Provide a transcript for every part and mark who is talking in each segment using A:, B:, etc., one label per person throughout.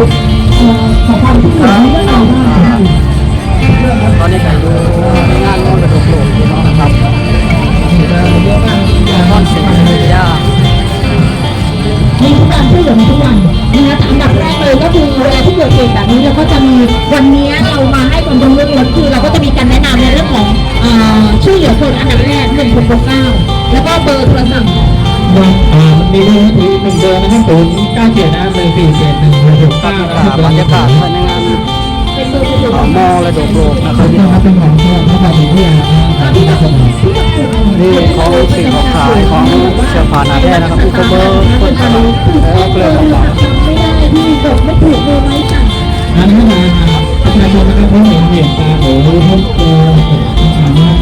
A: ตอนนี้ก็อยู่ในงานมรดกโลกอยู่เนาะนะครับนอนสิงห์ยา
B: มีทุกการช่วยเหลือทุกวันนะคะอันดับแรกเลยก็คือเวลาที่เกิดเหตุแบบนี้เราก็จะมีวันนี้เรามาให้ความรู้เรื่องคือเราก็จะมีการแนะนำในเรื่องของเอ่อช่วยเหลือคนอันดับแรกหนึ่งหกหกเก้าแล้วก็เบอร์โทรศัพท์
C: วันอ่ามีเบอร์ถือหนึ่งเบอร์นะครับศูนย์เก้าเจ็ดนะหนึ่งสี่เจ็ดหนึ่ง หกหกก้านะครับ
A: บรรยากาศภายในงาน
B: เป็นเบอร์สะดวก
A: มรดกโลกนะครับบ
C: คุณครับเป็นของพระบาทสมเด็จพระ
B: ที่
C: เจ้า
B: เรา
C: อยู่หัว
B: ที่เรา
A: นี่ของสิ่งของขายของเสื้อผ้าหนาแท้นะครับอุปเบอร์คนขายแล้วเกลือต่าง
B: ไม่ได้ที่จบไม่ถูกเลยไหมสั่ง
C: อันนี้มาประชาชนนะครับเขาเห็นเหตุการณ์หรือพบเจอสามารถ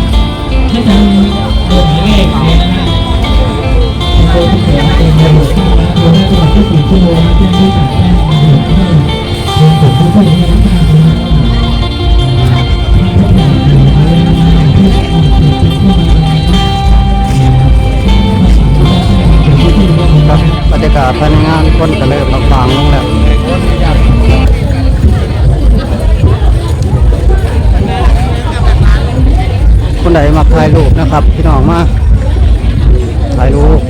C: ให้ทางเดินหมายเลขเนี่ยนะฮะโดยที่เกิดเป็นระบบที่นะโดยให้ตลอด24ชั่วโมงนะแจ้งที่ต่างแจ้งมาเหา
A: กาศภายในงานคนก็เริ่มบางลงแล้วคนไหนมาถ่ายรูปนะครับ พี่น้องมาถ่ายรูป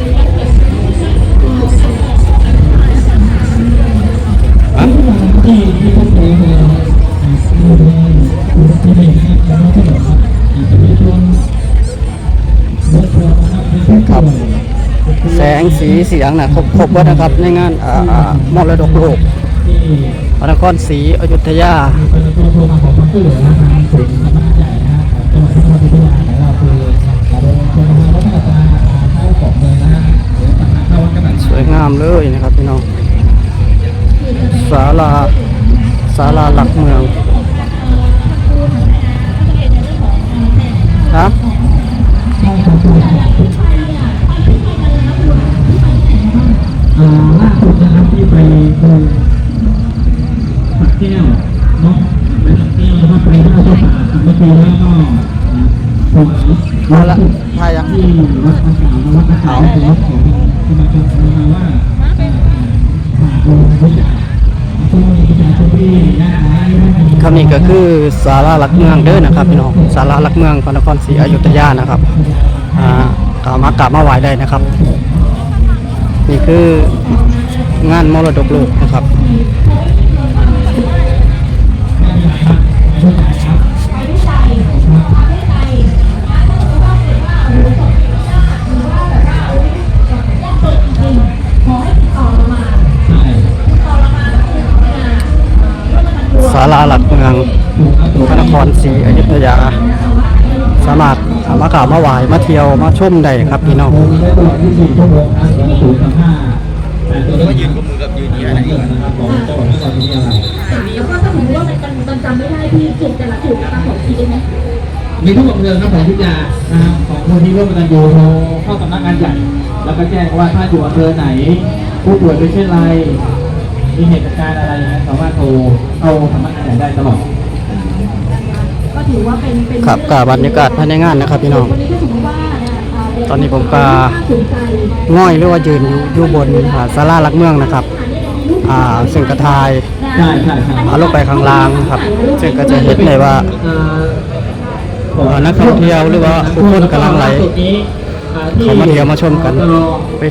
C: อะ ง
A: สีเสียงนะครบครบวัดนะครับในงานอ่าอ่ามรดกโลกพระนครศรีอยุธยา
C: มีคนโทรโทรมาขอความช่วยเหลือทางศูนย์สำนักงานใหญ่นะฮะของจังหวัดนครศรีธรรมราชของเราคือเราโดนชนมาแล้วก็จะเข้าของเมืองนะฮะหรือปัญหาเข้าวัดกระดาษ
A: สวยงามเลยนะครับพี่น้องศาลาศาลาหลักเมืองครับ
C: อ่าล่าสุดนะครับที่ไปดูสักแก้วเนาะไปสักแก้วนะครับไปท่าเจ้าป่า เมื่อปีแล้วก็ผม
A: เอาละถ่ายยัง
C: ที่วัดพระขาววัดพระขาวเป็นวัดของสมาคมมาว่าฝากลยประข่ากไร้นะครับ
A: คำนี้ก็คือศาลาหลักเมืองเด้อนะครับพี่น้องศาลาหลักเมืองพระนครศรีอยุธยานะครับอ่ากล่าวมากราบมาไหว้ได้นะครับ นี่คืองานมรดกโลกนะครับาลาหลักเมืองพระนครศรีอยุธยา สามารถมากราบมาไหว้มาเที่ยวมาชมได้ครับพี่น้อง
C: ได้ตลอด24ชั่วโมงนะศูนย์สามห้าแปดตัวเลขยืนกับมือกับยืนที่อะไรนะครับของจัวัดนครศรีธรรมราช
B: แล้วก็ถ้าสมมติว่ามันมันจำไม่ได้ที่จุดแต่ละจุดนะคะของทีได้ไหม
C: มีทุกอำเภอครับของทุกยานะครับของคนที่ร่วมกันอยู่โทรเข้าสำนักงานใหญ่แล้วก็แจ้งว่าถ้าอยู่อำเภอไหน ผู้ป่วยเป็นเช่นไร มีเหตุการณ์อะไรนะสามารถโทรเข้าสำนักงานใหญ่ได้ตลอด
B: ก็ถือว่าเป็นเป็น
A: ครับกับบรรยากาศภายในงานนะครับพี่น้อง
B: วันนี้ถ้าสมมติว่าเนี่ยอ่า
A: ตอนนี้ผมก็
B: สนใจ
A: ง่อยหรือว่ายืนอยู่อยู่บนอ่าศาลาหลักเมืองนะครับ อ่าซึ่งกระทาย
C: ใช่ใช่ใช่
A: เอาลงไปข้างล่างครับ ซึ่งก็จะเห็นเลยว่า
C: เอ่อ
A: เอ่อนักท่องเที่ยวหรือว่าผู้คนกำลังไหลเขามาเที่ยวมาชมกันไป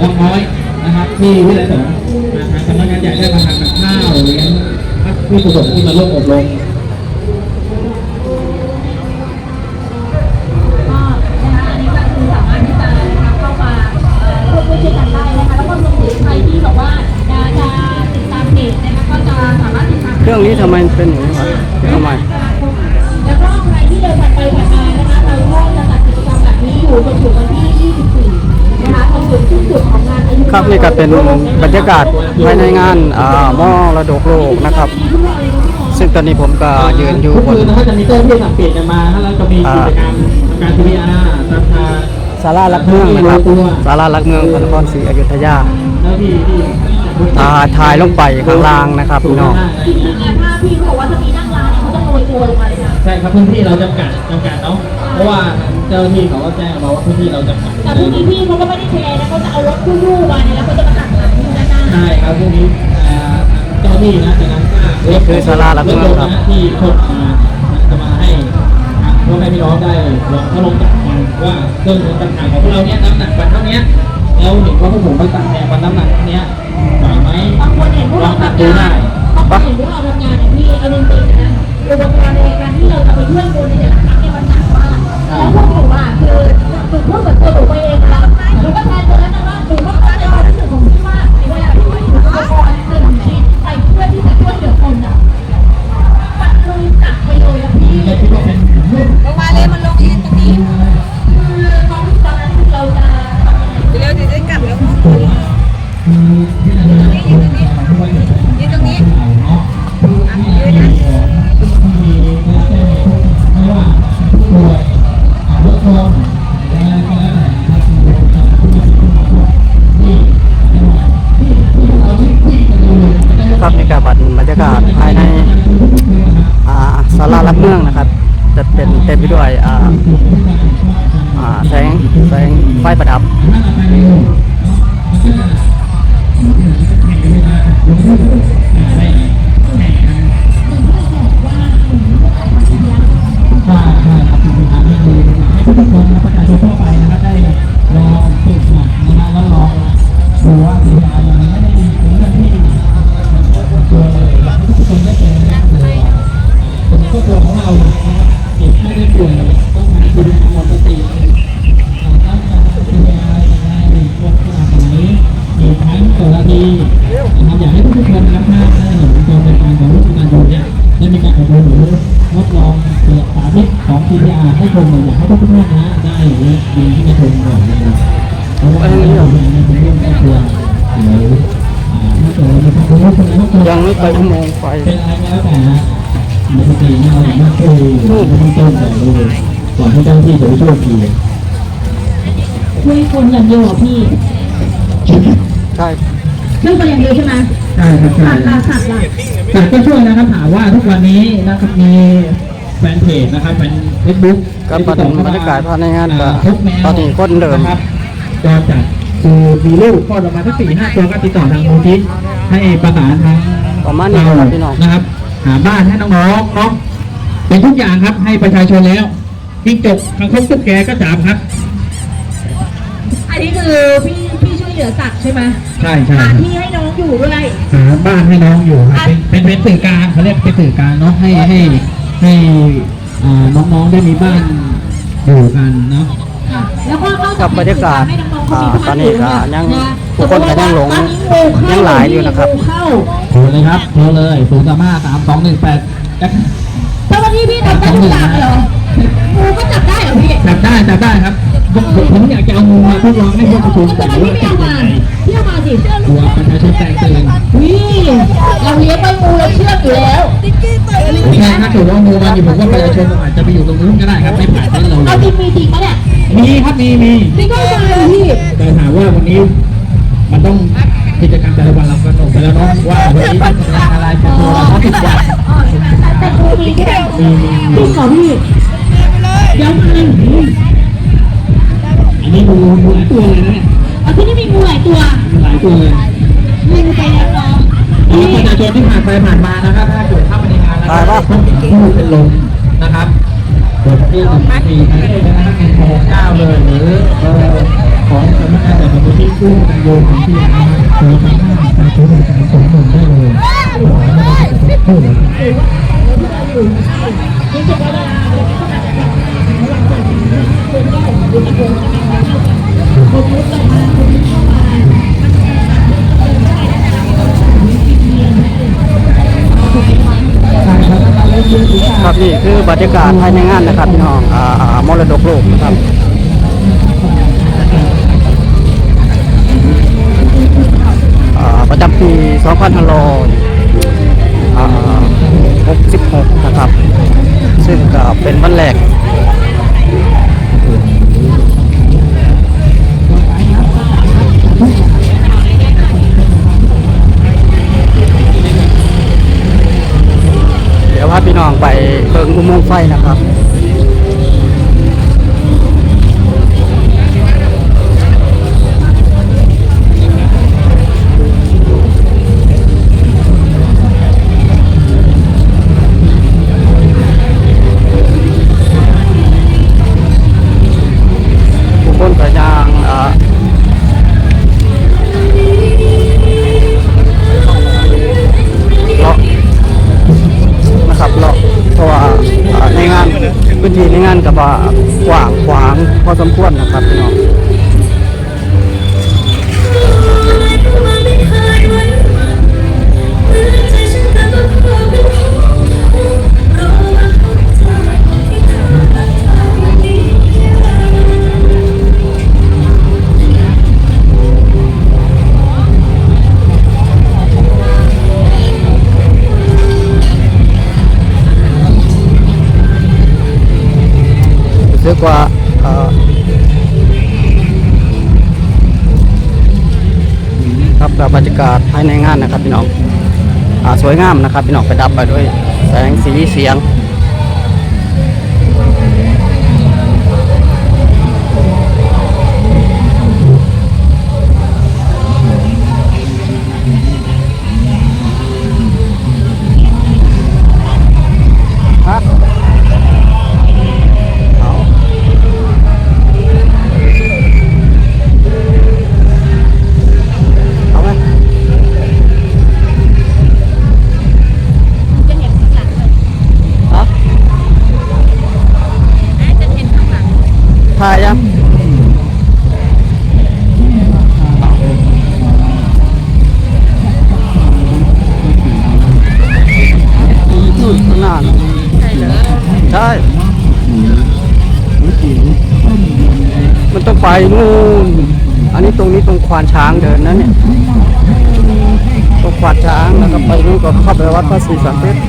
C: วังน้อยนะครับที่วิทยาลัยสงฆ์ นะครับสำนักงานใหญ่ได้มาทำกับข้าวเลี้ยงผู้ประสบที่มาร่วมอบรม
B: ก็นะคะอันนี้ก็คือสามารถที่จะเข้ามาเอ่อร่วมด้วยช่วยกันได้นะคะแล้วก็รวมถึงใครที่บอกว่าจะจะติดตามเพจนะคะก็จะสามารถติดตาม
A: เครื่องนี้ทำไมเป็นอย่างนี้วะทำไม
B: แล้วก็ใครที่เดินผ่านไปผ่านมานะคะเราก็จะจัดกิจกรรมแบบนี้อยู่จนถึงวันที่ คะจนถึงสิ้นสุดของงานอายุ
A: ครับนี่ก็เป็นบรรยากาศภายในงานอ่ามอระดกโลกนะครับ ซึ่งตอนนี้ผมก็ยืนอยู่
C: ทุก
A: บน
C: คืนนะครับจะมีเจ้าหน้าที่สังเกตกันมาแล้วก็มีกิจกรรมทำการทีวีอาร์สภา
A: ศาลาหลักเมืองนะครับศาลาหลักเมืองพระนครศรีอยุธยา
C: เจ้าที่ที่
A: อ่าถ่ายลงไปข้างล่างนะครับพี่น้อง
B: จริงๆเนี่ยถ้าพี่เขาบอกว่าจะมีนั่งร้านเนี่ยเขาจะโรยตัวลงมาเลยนะ
C: ใช่ครับพื้นที่เราจำกัดจำกัดเนาะเพราะว่าเจ้าหน้าที่เขาก็แจ้งมาว่าพื้นที่เราจำกัด
B: แต่พวกนี้พี่เขาก็ไม่ได้แชร์นะเขาจะเอารถคู่ๆมาเนี่ยแล้วเขาจะมาตักหลังอยู่ด้านหน้า
C: ใช่ครับพวกนี้อ่าที่นะจากนั้นก็
A: นี่คือศาลาหลักเมืองครับ
C: ที่คนมาจะมาให้พ่อแม่พี่น้องได้ลองเขาลองจับกันว่าเครื่องมือต่างๆของพวกเราเนี้ยน้ำหนักวันเท่านี้แล้วเห็นว่าพวกผมไปตัดแทนวันน้ำหนักเท่านี้ไหวไหม
B: บางคนเห็นพวก
C: ล
B: เรา
C: องตัด
B: ทำ
C: ดู
B: งา
C: ได้
B: นบางคนเห็นพวกเราทำงานเนี่ยพี่เอาจริงๆนะ อุปกรณ์ในการที่เราจะไปช่วยคนในแต่ละครั้งเนี่ยมันหนักมากแล้วพวกหนูอะคือหนูพูดเหมือนตัวหนูไปเองนะหนูก็แทนตัว
C: แล้วนะ Thank you. ธิตของ PPR ให้ชมเลยอยากให้ทุกท่านนะได้ดีที่มาชมก่อนนะครับเพราะว่าเราเป็นเรื่องใกล้ตัวหรือถ้าเกิดเราเป็นคนรู้คนแล้วก็
A: ยังไม่ไปอุโมงไฟ
C: เป็นอะไรแล้วแต่นะปกติเนี่ยเราไม่เคยไม่ต้นแต่เลยก่อนที่เจ้าที่จะไปช่วยที
B: ช่วยคนอย่างเดียวหรอพี่
A: ใช่
B: ช่วยคนอย่างเดียวใช่ไหม
C: ใช่ครับใช่
B: สัตว์ละสัตว์
C: ก็ช่วยนะครับถามว่าทุกวันนี้นะครับมี แฟนเพจนะครับเป็นเฟซบุ๊ก
A: ก็บรรยากาศภายในงานก็
C: ทุกแมว
A: ตอนนี้คนเดิม
C: นะครับก็จัดคือมีลูกคลอดออกมาทั้งสี่ห้าตัวก็ติดต่อทางมูลที่ให้ประสานทาง
A: ประมาณนี้ครับพี่น้อง
C: นะครับ หาบ้านให้น้องๆเนาะเป็นทุกอย่างครับให้ประชาชนแล้วยิ่งจบทางครบตุ๊กแกก็จับครับ
B: อันนี้คือพี่พี่ช่วยเหลือสัตว์ใช่ไหม
C: ใช่ใช่
B: หาที่ให้น้องอยู่ด้วย
C: หาบ้านให้น้องอยู่ครับเป็นเป็นเป็นสื่อกลางเขาเรียกเป็นสื่อกลางเนาะให้ให้ ให้อ่าน้องๆได้มีบ้านอยู่กันเนาะ
B: ค่ะแล้วก็นอกจ
A: กับบรรยากาศ
B: ให้น้องๆ
A: อ่า
B: เขามี
A: ตอนนี้ก็ยัง
B: นะ
A: ทุกคนก็ยังหลง
B: ตอนนี้งูเข้า
A: ยังหลายอยู่นะครับ
B: งูเข้า
C: โทรเลยครับโทรเลยศูนย์สามห้าสามสองหนึ่งแปด
B: เจ้าหน้าที่พี่ทำได้ทุกอย่างเลยเหรองูก็จับได้เหรอพี่
C: จับได้จับได้ครับ ผมอยากจะเอางูมาทดลองให้พวกประชาชน
B: ทำ
C: แต่
B: ไม
C: ว่า
B: พี่ไม่เอามาพี่เอามาสิ
C: กลัวประชาชนแตกตื่น
B: วิ่เราเลี้ยงไปงูเราเชื่ออยู่แล้ว
D: ติ๊กกี้เตย
C: ผมแค่ถ้าเกิดว่างูมาอยู่ผมว่าประชาชนอาจจะไปอยู่ตรงนู้นก็ได้ครับไม่ผ่านเส้นเราเล
B: เอาจริงมีจริงปะเนี่ย
C: มีครับมีมี
B: จริงก็มาเลยพี่
C: แต่ถามว่าวันนี้มันต้องกิจกรรมแต่ละวันเรากำหนดไปแล้วเนาะว่าวันนี้จะทำอะไรเป็นตัวเราติด
B: ใช่ไหมแต่แต่งูมีใช่มี
C: มี
B: จริงเหรอพี่เดี๋ยวมัน
C: อั นนี้งูงูหลายตัวเลยนะเนี่ย
B: เอาที่นี่มีงูหลายตัว
C: หลายตัวเลย
B: งูไปแล้วน้อง
C: แล้วประชาชนที่ผ่านไปผ่านมานะครับถ้าเกิดเข้ามาในงานแล้วก็ต้องผู้เป็นลมนะครับกดที่หนึ่งสี่ไปได้เลยนะครับหนึ่งเก้าเลยหรือของสำนักงานแต่ละประเทศกู้กันโยนของที่นะครับโทรสามห้าสามศูนย์หนึ่งสามสองหนึ่งได้เลยขอให้เราจะพูดเลย
A: ครับนี่คือบรรยากาศภายในงานนะครับพี่น้องอ่าอ่ามรดกโลกนะครับอ่าประจำปี 2566 นะครับ ซึ่งก็เป็นวันแรก น้องไปเบิ่งอุโมงค์ไฟนะครับ ที่ในงานกับว่ากว้างขวางพอสมควรนะครับพี่น้อง กว่าครับกับบรรยากาศภายในงานนะครับพี่น้องอสวยงามนะครับพี่น้องไปดับไปด้วยแสงสีเสียง ไปนู่น อันนี้ตรงนี้ตรงควานช้างเดินนะเนี่ย ตรงควานช้างแล้วก็ไปนู่นก็เข้าไปวัดพระศรีสันเพชร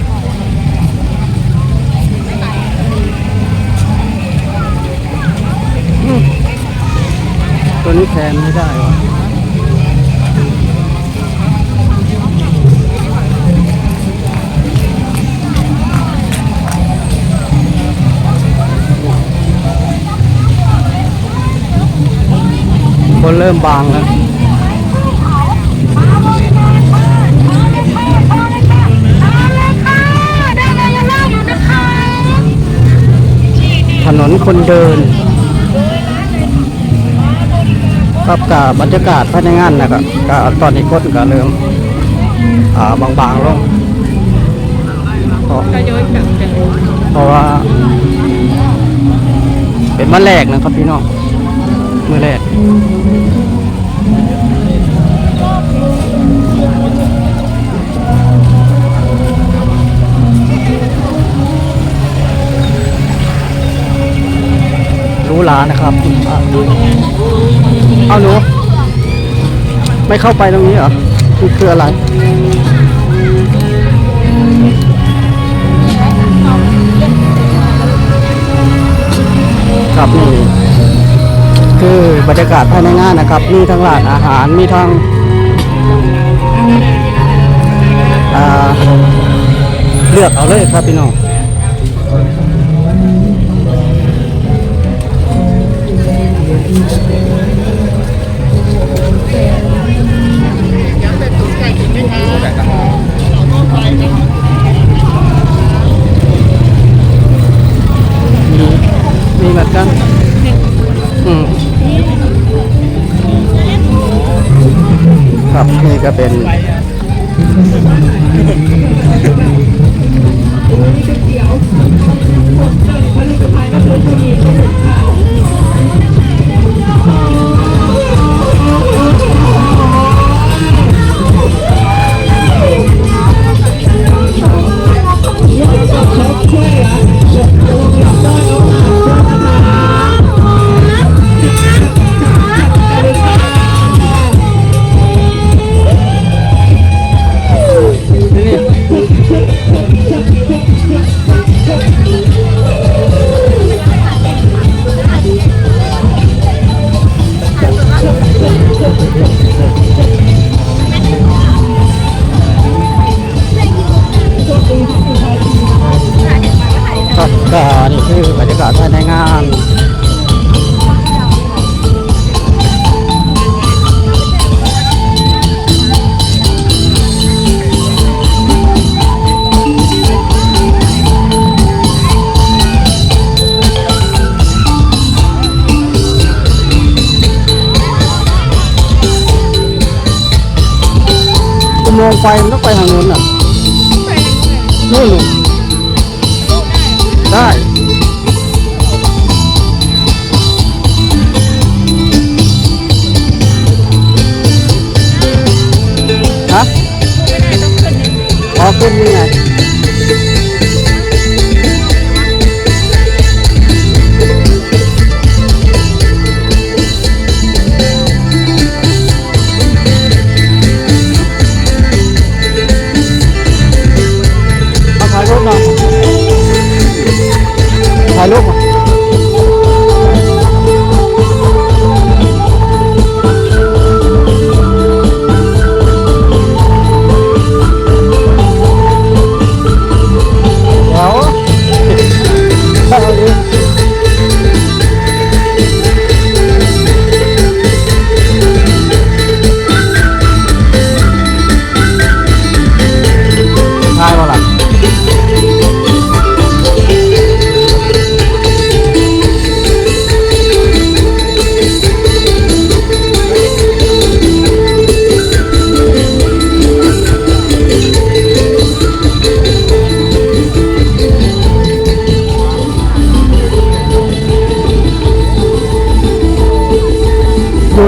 A: ตัวนี้แทนไม่ได้วะ คนเริ่มบางแล้วถนนคนเดินครับกับบรรยากาศภายในงานนะครับก็ตอนนี้คนก็เริ่มอ่าบางๆลงเพราะเพราะว่า เป็นมื้อแรกนะครับพี่น้อง มือแรกรู้หลานะครับอะเอาหนูไม่เข้าไปตรงนี้เหรอคือคืออะไรครับนี่ คือบรรยากาศภายในงานนะครับ มีทั้งร้านอาหารมีทั้งเลือกเอาเลยครับพี่น้องมีมีเหมือนกัน ครับนี่ก็เป็นนี่ องไฟมันต้ไปทางนู้นอะนู่นได้ฮะขอขึ้นยังไง ถ่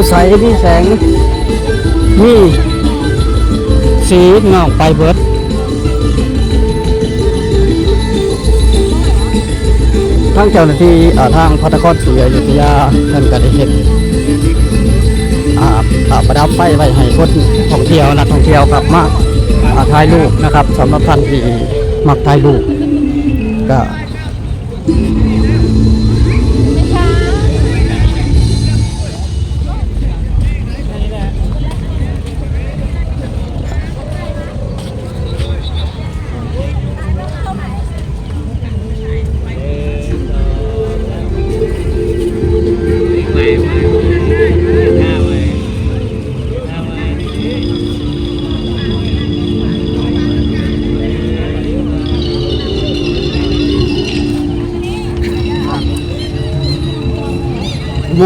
A: ใสนี่แสงนี่สีเงาไปเบิดทางเจ้าหน้าที่ทางพัฒนครศรีอยุธยาท่านก็ได้เห็นอ่าอ่าประดับไฟไว้ให้คนท่องเที่ยวนักท่องเที่ยวครับมาอ่าถ่ายรูปนะครับสำหรับท่านที่มักถ่ายรูปก็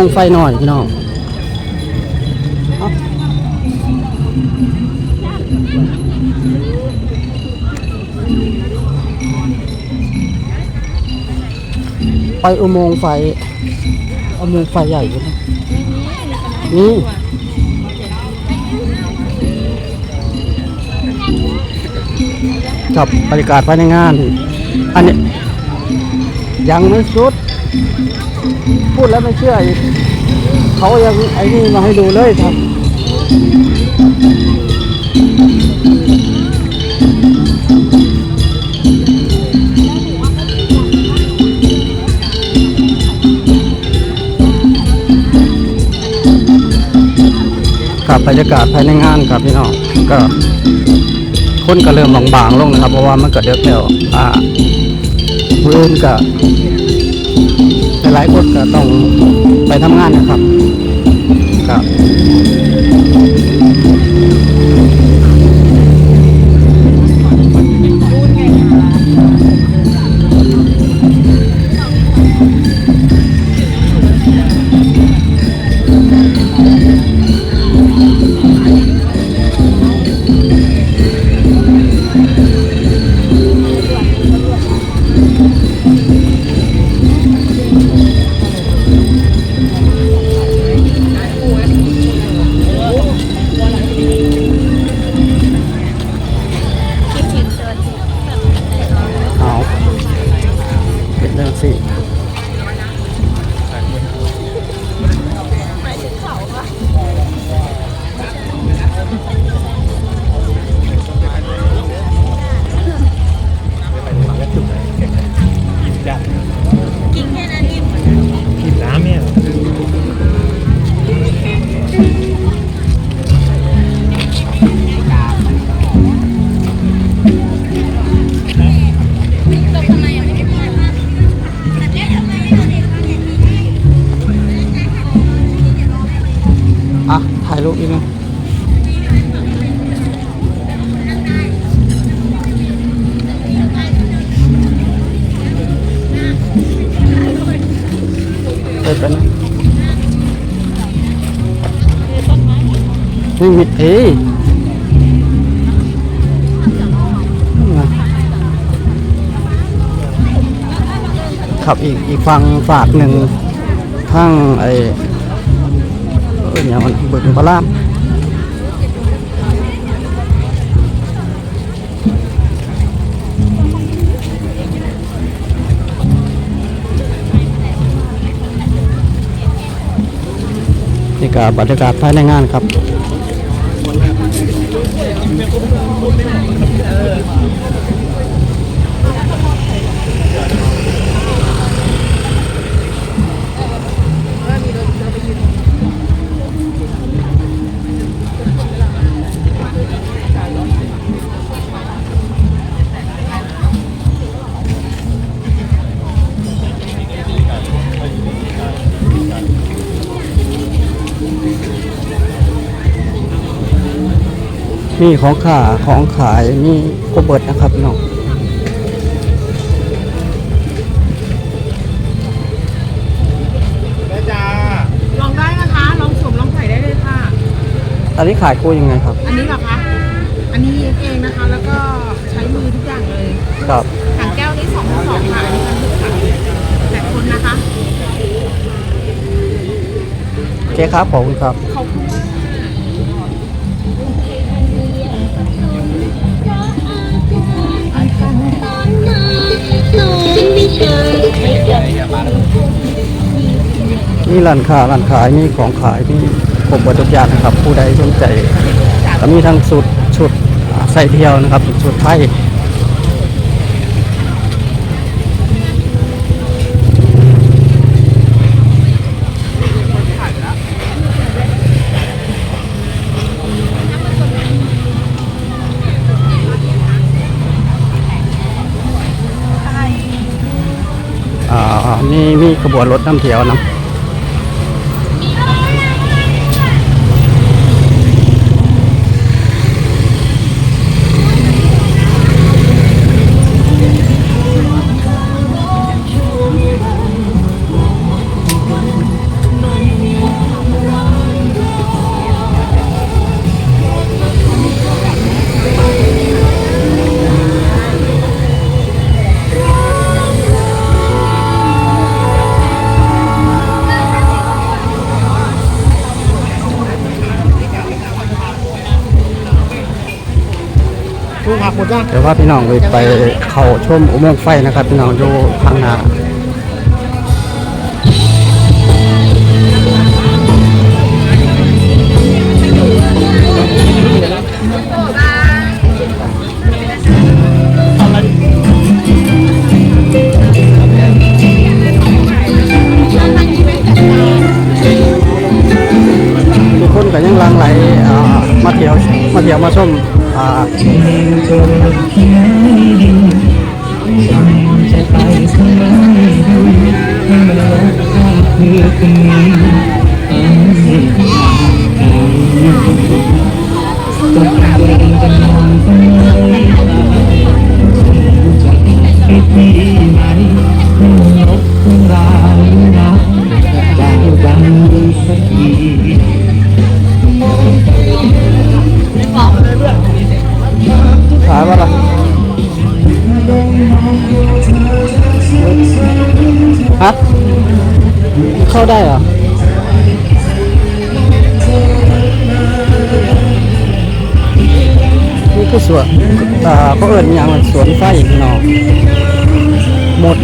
A: งไฟหน่อยพี่น้องเอไปอุโมงค์ไฟอุโมงค์ไฟใหญ่อยู่นะนี่กับบรรยากาศภายในงาน อันนี้ยังไม่สุด พูดแล้วไม่เชื่ออีกเขายังไอ้นี่มาให้ดูเลยครับกับบรรยากาศภายในงานครับพี่น้องก็คนก็เริ่มบางๆลงนะครับ เพราะว่ามันก็เดือดแล้วอ่ามืออื่นก็ หลายคนก็ต้องไปทำงานนะครับครับ ดเอขับอีกอีกฝั่งฝากหนึ่งทั้งไอเนี่ยมันเบิกบลามนี่กับบรรยากาศภายในงานครับ มีของขาของขายมีโกเบิดนะครับพี่น้อง
D: ลองได้นะคะ ลองสวมลองใส่ได้เลยค่ะ
A: อันนี้ขายกูยังไงครับ
D: อันนี้เหรอคะ อันนี้เย็บเองนะคะ แล้วก็ใช้มือทุกอย่างเลย
A: ครับ
D: ถังแก้วนี้สองพันสองค่ะอันนี้พันหกค่ะแต่คนนะคะ
A: โอเคครับขอบคุณครับ
D: มี
A: ร้านค้าร้านขายมีของขายมีครบหมดทุกอย่างนะครับ ผู้ใดสนใจก็มีทั้งสุดชุดใส่เที่ยวนะครับชุดไทยอ่ามีมีขบวนรถน้ำเที่ยวนะ เดี๋ยวว่าพี่น้องไปไปเข้าชมอุโมงค์ไฟนะครับ พี่น้องอยู่ข้างหน้า สวนเขาเอิญยังสวนไฟพี่น้องหมด